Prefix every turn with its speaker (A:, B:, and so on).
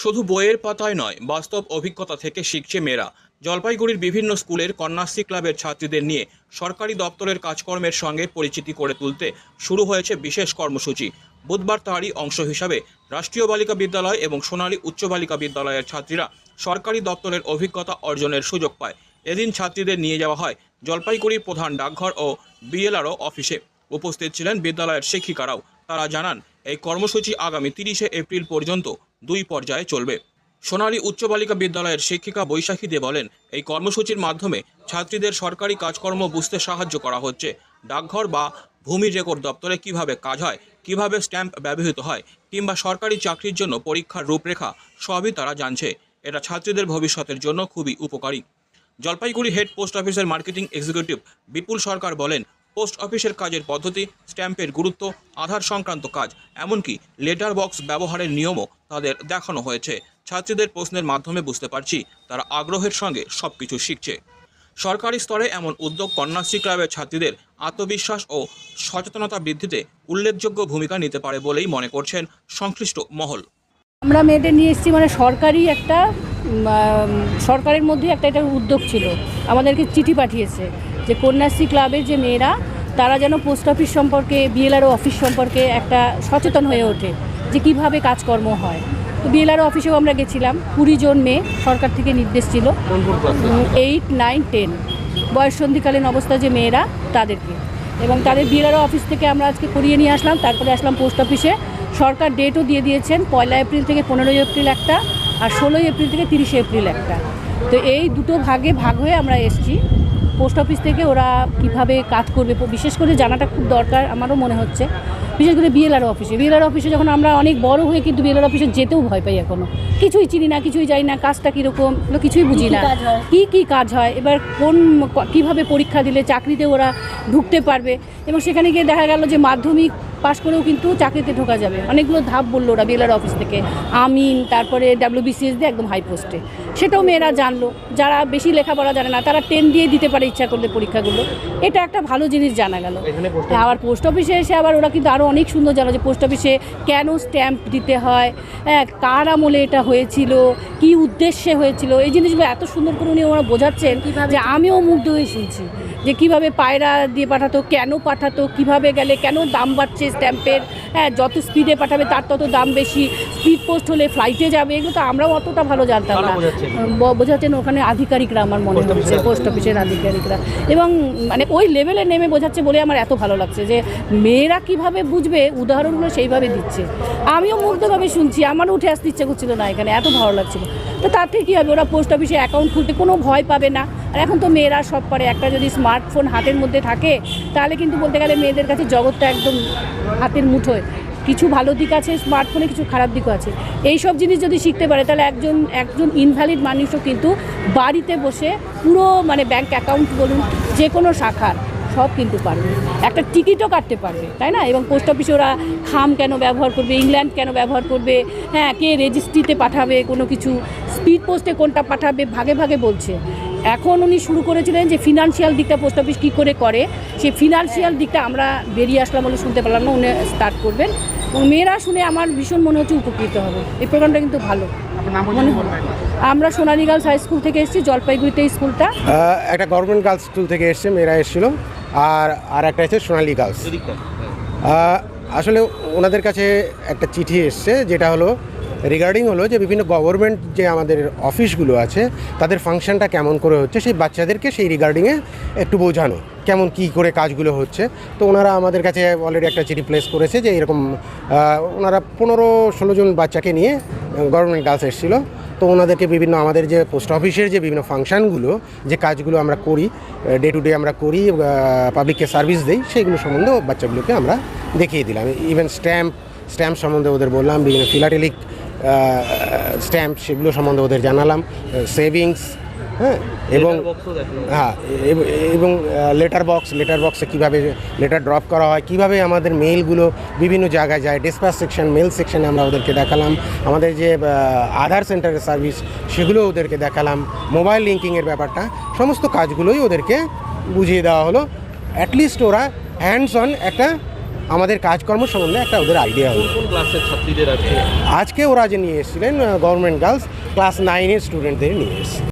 A: শুধু বইয়ের পাতায় নয়, বাস্তব অভিজ্ঞতা থেকে শিখছে মেয়েরা। জলপাইগুড়ির বিভিন্ন স্কুলের কন্যাশ্রী ক্লাবের ছাত্রীদের নিয়ে সরকারি দপ্তরের কাজকর্মের সঙ্গে পরিচিতি করে তুলতে শুরু হয়েছে বিশেষ কর্মসূচি। বুধবার তারই অংশ হিসাবে রাষ্ট্রীয় বালিকা বিদ্যালয় এবং সোনালী উচ্চ বালিকা বিদ্যালয়ের ছাত্রীরা সরকারি দপ্তরের অভিজ্ঞতা অর্জনের সুযোগ পায়। এদিন ছাত্রীদের নিয়ে যাওয়া হয় জলপাইগুড়ির প্রধান ডাকঘর ও বিএলআরও অফিসে। উপস্থিত ছিলেন বিদ্যালয়ের শিক্ষিকারাও। তারা জানান, এই কর্মসূচি আগামী তিরিশে এপ্রিল পর্যন্ত দুই পর্যায়ে চলবে। সোনালী উচ্চ বালিকা বিদ্যালয়ের শিক্ষিকা বৈশাখী দে বলেন, এই কর্মসূচির মাধ্যমে ছাত্রীদের সরকারি কাজকর্ম বুঝতে সাহায্য করা হচ্ছে। ডাকঘর বা ভূমি রেকর্ড দপ্তরে কীভাবে কাজ হয়, কীভাবে স্ট্যাম্প ব্যবহৃত হয়, কিংবা সরকারি চাকরির জন্য পরীক্ষার রূপরেখা, সবই তারা জানছে। এটা ছাত্রীদের ভবিষ্যতের জন্য খুবই উপকারী। জলপাইগুড়ি হেড পোস্ট অফিসের মার্কেটিং এক্সিকিউটিভ বিপুল সরকার বলেন পোস্ট অফিসের কাজের পদ্ধতি, স্ট্যাম্পের গুরুত্ব, আধার সংক্রান্ত কাজ, এমনকি লেটার বক্স ব্যবহারের নিয়মও তাদের দেখানো হয়েছে। ছাত্রীদের প্রশ্নের মাধ্যমে বুঝতে পারছি তারা আগ্রহের সঙ্গে সব কিছু শিখছে। সরকারি স্তরে এমন উদ্যোগ কন্যাশ্রী ক্লাবের ছাত্রীদের আত্মবিশ্বাস ও সচেতনতা বৃদ্ধিতে উল্লেখযোগ্য ভূমিকা নিতে পারে বলেই মনে করছেন সংশ্লিষ্ট মহল।
B: আমরা মেয়েদের নিয়ে এসেছি মানে সরকারি একটা সরকারের মধ্যে একটা এটা উদ্যোগ ছিল। আমাদেরকে চিঠি পাঠিয়েছে যে কন্যাশ্রী ক্লাবের যে মেয়েরা তারা যেন পোস্ট অফিস সম্পর্কে বিএলআরও অফিস সম্পর্কে একটা সচেতন হয়ে ওঠে যে কীভাবে কাজকর্ম হয়। তো বিএলআরও অফিসেও আমরা গেছিলাম কুড়ি জন মেয়ে সরকার থেকে নির্দেশ ছিল। এইট নাইন টেন বয়স সন্ধিকালীন অবস্থা যে মেয়েরা তাদেরকে। এবং তাদের বিএলআরও অফিস থেকে আমরা আজকে করিয়ে নিয়ে আসলাম তারপরে আসলাম পোস্ট অফিসে সরকার ডেটও দিয়ে দিয়েছেন পয়লা এপ্রিল থেকে পনেরোই এপ্রিল একটা আর ষোলোই এপ্রিল থেকে তিরিশে এপ্রিল একটা। তো এই দুটো ভাগে ভাগ হয়ে আমরা এসেছি। পোস্ট অফিস থেকে ওরা কীভাবে কাজ করবে বিশেষ করে জানাটা খুব দরকার আমারও মনে হচ্ছে। বিশেষ করে বিএলআর অফিসে। বিএলআর অফিসে যখন আমরা অনেক বড় হয়ে কিন্তু বিএলআর অফিসে যেতেও ভয় পাই এখনও কিছুই চিনি না কিছুই জানি না কাজটা কীরকম কিছুই বুঝি না। কী কী কাজ হয়? এবার কোন কীভাবে পরীক্ষা দিলে চাকরিতে ওরা ঢুকতে পারবে? এবং সেখানে গিয়ে দেখা গেল যে মাধ্যমিক পাশ করেও কিন্তু চাকরিতে ঢোকা যাবে। অনেকগুলো ধাপ বলল ওরা বিএলআর অফিস থেকে। আমিন তারপরে ডাব্লিউবিসিএস দিয়ে একদম হাই পোস্টে সেটাও মেয়েরা জানলো। যারা বেশি লেখাপড়া জানে না তারা টেন দিয়ে দিতে পারে ইচ্ছা করলে পরীক্ষাগুলো। এটা একটা ভালো জিনিস জানা গেল। আবার পোস্ট অফিসে এসে আবার ওরা কিন্তু আরও অনেক সুন্দর জানো যে পোস্ট অফিসে কেন স্ট্যাম্প দিতে হয় হ্যাঁ কার আমলে এটা হয়েছিল কি উদ্দেশ্যে হয়েছিল। এই জিনিসগুলো এত সুন্দর করে উনি ওরা বোঝাচ্ছেন যে আমিও মুগ্ধ হয়ে শুনছি। যে কীভাবে পায়রা দিয়ে পাঠাতো কেন পাঠাতো কীভাবে গেলে কেন দাম বাড়ছে স্ট্যাম্পের? হ্যাঁ যত স্পিডে পাঠাবে তার তত দাম বেশি। স্পিড পোস্ট হলে ফ্লাইটে যাবে এগুলো তো আমরাও অতটা ভালো জানতাম না। বোঝাচ্ছেন? ওখানে আধিকারিকরা আমার মনে হচ্ছে পোস্ট অফিসের আধিকারিকরা। এবং মানে ওই লেভেলে নেমে বোঝাচ্ছে বলে আমার এত ভালো লাগছে যে মেয়েরা কীভাবে বুঝবে? উদাহরণগুলো সেইভাবে দিচ্ছে। আমিও মুগ্ধভাবে শুনছি আমারও উঠে আসতে ইচ্ছে করছিল না এখানে এত ভালো লাগছিল। তো তার থেকে কী হবে? ওরা পোস্ট অফিসে অ্যাকাউন্ট খুলতে কোনো ভয় পাবে না। আর এখন তো মেয়েরা সব পারে। একটা যদি স্মার্টফোন হাতের মধ্যে থাকে, তাহলে কিন্তু বলতে গেলে মেয়েদের কাছে জগৎটা একদম হাতের মুঠোয়। কিছু ভালো দিক আছে স্মার্টফোনে কিছু খারাপ দিকও আছে। এই সব জিনিস যদি শিখতে পারে, তাহলে একজন একজন ইনভ্যালিড মানুষও কিন্তু বাড়িতে বসে পুরো মানে ব্যাংক অ্যাকাউন্ট বলুন যে কোনো শাখার, সব কিন্তু পারবে। একটা টিকিটও কাটতে পারবে, তাই না? এবং পোস্ট অফিসে ওরা খাম কেন ব্যবহার করবে ইংল্যান্ড কেন ব্যবহার করবে? হ্যাঁ কে রেজিস্ট্রিতে পাঠাবে কোনো কিছু? স্পিড পোস্টে কোনটা পাঠাবে ভাগে ভাগে বলছে। এখন উনি শুরু করেছিলেন যে ফিনান্সিয়াল দিকটা পোস্ট অফিস কী করে করে। সেই ফিনান্সিয়াল দিকটা আমরা বেরিয়ে আসলাম বলে শুনতে পারলাম না উনি স্টার্ট করবেন। এবং মেয়েরা শুনে আমার ভীষণ মনে হচ্ছে উপকৃত হবে। এই প্রোগ্রামটা কিন্তু ভালো। মনে আমরা সোনালী গার্লস হাই স্কুল থেকে এসেছি জলপাইগুড়িতে স্কুলটা
C: একটা গভর্নমেন্ট গার্লস স্কুল থেকে এসছে মেয়েরা এসেছিল। আর আর একটা হচ্ছে সোনালী গার্লস আসলে ওনাদের কাছে একটা চিঠি এসছে যেটা হলো রিগার্ডিং হলো যে বিভিন্ন গভর্নমেন্ট যে আমাদের অফিসগুলো আছে, তাদের ফাংশনটা কেমন করে হচ্ছে, সেই বাচ্চাদেরকে সেই রিগার্ডিংয়ে একটু বোঝানো, কেমন কি করে কাজগুলো হচ্ছে। তো ওনারা আমাদের কাছে অলরেডি একটা চিঠি প্লেস করেছে যে এরকম ওনারা পনেরো ষোলো জন বাচ্চাকে নিয়ে গভর্নমেন্ট গার্লস এসেছিল। তো ওনাদেরকে বিভিন্ন আমাদের যে পোস্ট অফিসের যে বিভিন্ন ফাংশনগুলো যে কাজগুলো আমরা করি ডে টু ডে আমরা করি পাবলিককে সার্ভিস দিই, সেইগুলো সম্বন্ধে বাচ্চাগুলোকে আমরা দেখিয়ে দিলাম। ইভেন স্ট্যাম্প স্ট্যাম্প সম্বন্ধে ওদের বললাম, বিভিন্ন ফিলাটেলিক স্ট্যাম্প সেগুলো সম্বন্ধে ওদের জানালাম সেভিংস হ্যাঁ এবং হ্যাঁ এবং লেটার বক্স লেটার বক্সে কীভাবে লেটার ড্রপ করা হয় কীভাবে আমাদের মেইলগুলো বিভিন্ন জায়গায় যায় ডিসপ্যাচ সেকশন মেল সেকশনে আমরা ওদেরকে দেখালাম আমাদের যে আধার সেন্টারের সার্ভিস সেগুলো ওদেরকে দেখালাম মোবাইল লিঙ্কিংয়ের ব্যাপারটা সমস্ত কাজগুলোই ওদেরকে বুঝিয়ে দেওয়া হলো। অ্যাটলিস্ট ওরা হ্যান্ডস অন একটা আমাদের কাজকর্ম সম্বন্ধে একটা ওদের আইডিয়া
D: হবে
C: হলো আজকে? ওরা যে নিয়ে এসেছিলেন গভর্নমেন্ট গার্লস ক্লাস নাইনের স্টুডেন্টদের নিয়ে এসেছে।